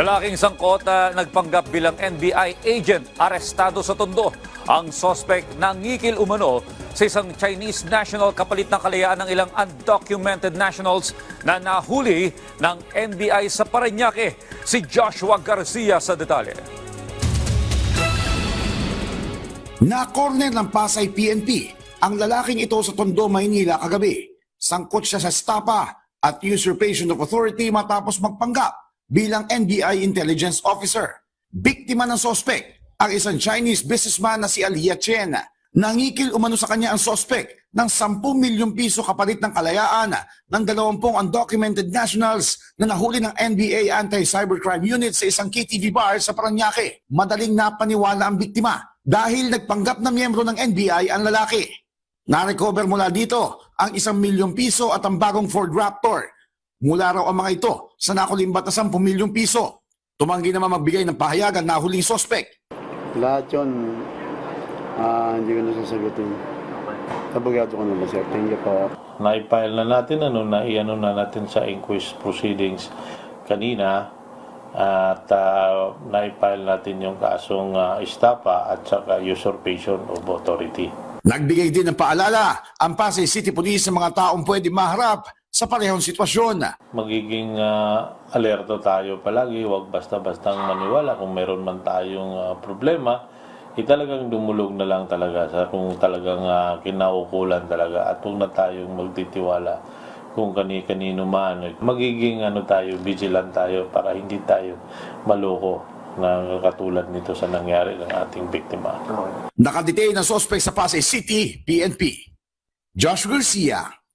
Lalaking sangkot na nagpanggap bilang NBI agent arestado sa Tondo. Ang sospek nangikil umano sa isang Chinese national kapalit ng kalayaan ng ilang undocumented nationals na nahuli ng NBI sa Parañaque. Si Joshua Garcia sa detalye. Na-corner ng Pasay PNP ang lalaking ito sa Tondo, Maynila kagabi. Sangkot siya sa stapa at usurpation of authority matapos magpanggap bilang NBI intelligence officer. Biktima ng sospek ang isang Chinese businessman na si Alia Chen. Nangikil umano sa kanya ang sospek ng 10 milyong piso kapalit ng kalayaan ng 20 undocumented nationals na nahuli ng NBA Anti-Cybercrime Unit sa isang KTV bar sa Paranaque. Madaling napaniwala ang biktima dahil nagpanggap na miyembro ng NBI ang lalaki. Na-recover mula dito ang isang milyong piso at ang bagong Ford Raptor. Mula raw ang mga ito sa nakulimbat na 10 milyong piso. Tumanggi naman magbigay ng pahayagan na huling sospek. Lahat yun, ah, hindi ko na sasagutin. Abogado ko naman, sir. Thank you po. na-file na natin, ano, na iano na natin sa inquest proceedings kanina at uh, na-file natin yung kasong uh, istapa at saka usurpation of authority. Nagbigay din ng paalala ang Pasay City Police sa mga taong pwede maharap sa parehong sitwasyon. Magiging uh, alerto tayo palagi, huwag basta-bastang maniwala kung meron man tayong uh, problema, eh, talagang dumulog na lang talaga sa kung talagang uh, kinaukulan talaga at huwag na tayong magtitiwala kung kani-kanino man. Magiging ano tayo, vigilant tayo para hindi tayo maloko na katulad nito sa nangyari ng ating biktima. Nakadetain ang sospek sa Pasay City, PNP. Josh Garcia,